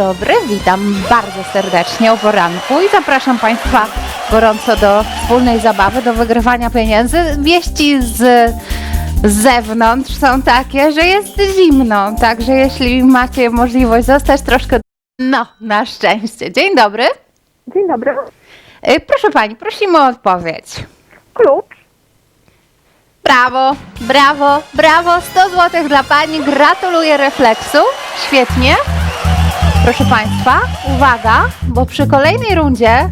dobry, witam bardzo serdecznie o poranku i zapraszam Państwa gorąco do wspólnej zabawy, do wygrywania pieniędzy. Wieści z, z zewnątrz są takie, że jest zimno, także jeśli macie możliwość zostać troszkę, no, na szczęście. Dzień dobry. Dzień dobry. Y, Proszę Pani, prosimy o odpowiedź. Klucz. Brawo, brawo, brawo. 100 zł dla Pani. Gratuluję refleksu. Świetnie. Proszę Państwa, uwaga, bo przy kolejnej rundzie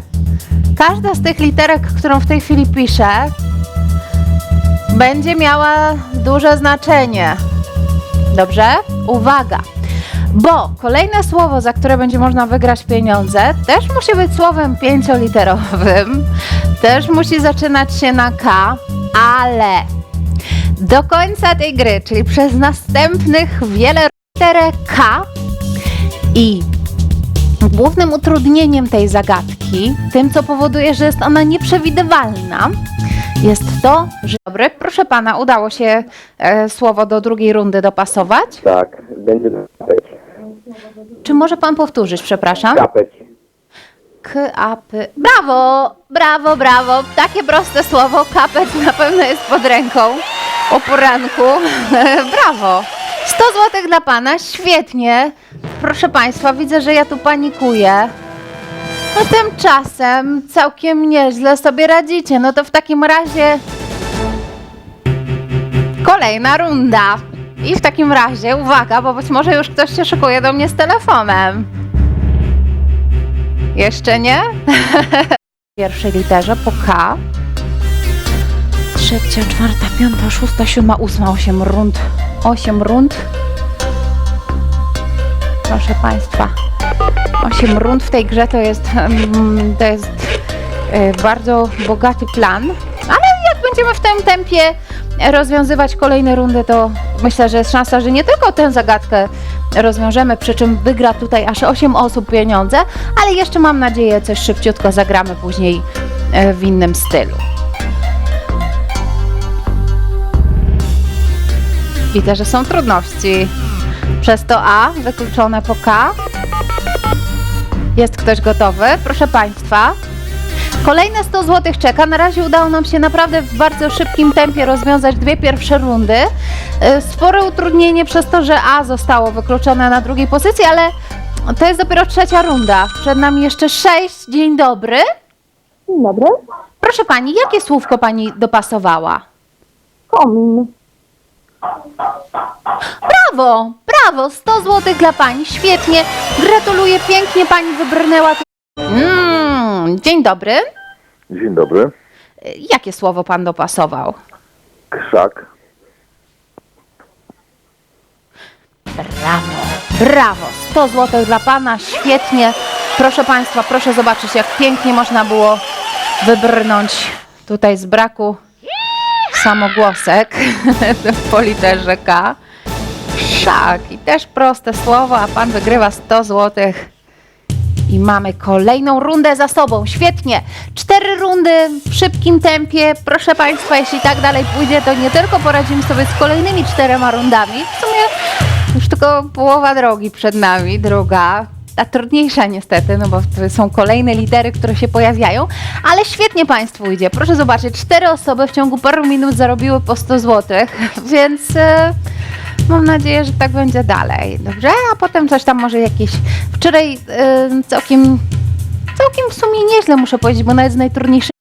każda z tych literek, którą w tej chwili piszę, będzie miała duże znaczenie. Dobrze? Uwaga. Bo kolejne słowo, za które będzie można wygrać pieniądze, też musi być słowem pięcioliterowym, też musi zaczynać się na K, ale do końca tej gry, czyli przez następnych wiele literę K i głównym utrudnieniem tej zagadki, tym co powoduje, że jest ona nieprzewidywalna, jest to, że... Dobry, proszę pana, udało się e, słowo do drugiej rundy dopasować. Tak, będzie kapeć. Czy może pan powtórzyć, przepraszam? Kapeć. K, A, P. Brawo, brawo, brawo. Takie proste słowo. Kapet na pewno jest pod ręką o poranku. brawo. 100 zł dla pana, świetnie. Proszę państwa, widzę, że ja tu panikuję. No tymczasem całkiem nieźle sobie radzicie. No to w takim razie kolejna runda. I w takim razie, uwaga, bo być może już ktoś się szykuje do mnie z telefonem. Jeszcze nie? Pierwszej literze po K. Trzecia, czwarta, piąta, szósta, siódma, ósma, osiem rund. Osiem rund. Proszę Państwa. Osiem rund w tej grze to jest, to jest e, bardzo bogaty plan. Ale jak będziemy w tym tempie rozwiązywać kolejne rundy, to myślę, że jest szansa, że nie tylko tę zagadkę rozwiążemy, przy czym wygra tutaj aż 8 osób pieniądze, ale jeszcze mam nadzieję coś szybciutko zagramy później e, w innym stylu. Widzę, że są trudności. Przez to A wykluczone po K. Jest ktoś gotowy? Proszę Państwa. Kolejne 100 zł czeka. Na razie udało nam się naprawdę w bardzo szybkim tempie rozwiązać dwie pierwsze rundy. Y, Spore utrudnienie przez to, że A zostało wykluczone na drugiej pozycji, ale to jest dopiero trzecia runda. Przed nami jeszcze sześć. Dzień dobry. Dzień dobry. Proszę Pani, jakie słówko Pani dopasowała? Komin. Brawo, brawo, 100 zł dla Pani, świetnie. Gratuluję, pięknie Pani wybrnęła. Mm, dzień dobry. Dzień dobry. Jakie słowo Pan dopasował? Krzak. Brawo, brawo. 100 zł dla Pana, świetnie. Proszę Państwa, proszę zobaczyć, jak pięknie można było wybrnąć tutaj z braku samogłosek po literze K. Szak. I też proste słowo, a Pan wygrywa 100 zł. I mamy kolejną rundę za sobą. Świetnie. Cztery rundy w szybkim tempie. Proszę Państwa, jeśli tak dalej pójdzie, to nie tylko poradzimy sobie z kolejnymi czterema rundami. W sumie już tylko połowa drogi przed nami, druga. Ta trudniejsza niestety, no bo są kolejne litery, które się pojawiają, ale świetnie Państwu idzie. Proszę zobaczyć, cztery osoby w ciągu paru minut zarobiły po 100 zł, więc e, mam nadzieję, że tak będzie dalej. Dobrze? A potem coś tam może jakieś. Wczoraj e, całkiem, całkiem w sumie nieźle muszę powiedzieć, bo nawet z najtrudniejszymi